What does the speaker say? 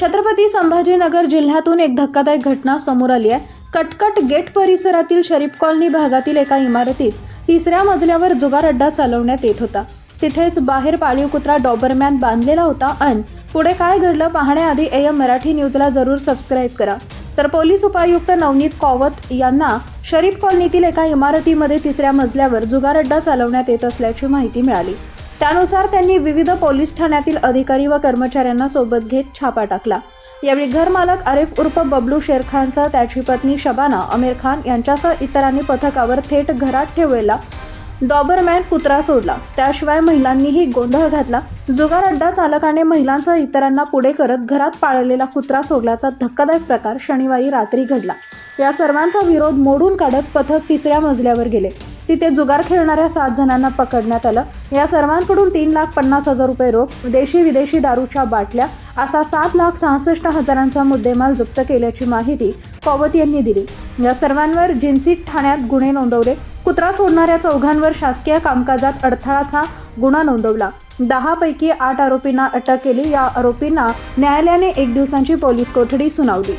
छत्रपती संभाजीनगर जिल्ह्यातून एक धक्कादायक घटना समोर आली आहे. कटकट गेट परिसरातील शरीफ कॉलनी भागातील एका इमारतीत तिसऱ्या मजल्यावर जुगार अड्डा चालवण्यात येत होता. तिथेच बाहेर पाळीव कुत्रा डॉबरमॅन बांधलेला होता अन पुढे काय घडलं पाहण्याआधी एम मराठी न्यूजला जरूर सबस्क्राईब करा. तर पोलीस उपायुक्त नवनीत कॉवत यांना शरीफ कॉलनीतील एका इमारतीमध्ये तिसऱ्या मजल्यावर जुगार अड्डा चालवण्यात येत असल्याची माहिती मिळाली. त्यानुसार त्यांनी विविध पोलीस ठाण्यातील अधिकारी व कर्मचाऱ्यांना सोबत घेत छापा टाकला. यावेळी घरमालक अरेफ उर्फ बबलू शेरखानसह त्याची पत्नी शबाना आमिर खान यांच्यासह इतरांनी पथकावर थेट घरात ठेवलेला डॉबरमॅन कुत्रा सोडला. त्याशिवाय महिलांनीही गोंधळ घातला. जुगार अड्डा चालकाने महिलांसह इतरांना पुढे करत घरात पाळलेला कुत्रा सोडल्याचा धक्कादायक प्रकार शनिवारी रात्री घडला. या सर्वांचा विरोध मोडून काढत पथक तिसऱ्या मजल्यावर गेले. तिथे जुगार खेळणाऱ्या सात जणांना पकडण्यात आलं. या सर्वांकडून तीन लाख पन्नास हजार रुपये रोख देशी विदेशी दारूच्या बाटल्या असा सात लाख सहासष्ट हजारांचा मुद्देमाल जप्त केल्याची माहिती कॉवत यांनी दिली. या सर्वांवर जिन्सी ठाण्यात गुन्हे नोंदवले. कुत्रा सोडणाऱ्या चौघांवर शासकीय कामकाजात अडथळाचा गुन्हा नोंदवला. दहा पैकी आठ आरोपींना अटक केली. या आरोपींना न्यायालयाने एक दिवसांची पोलीस कोठडी सुनावली.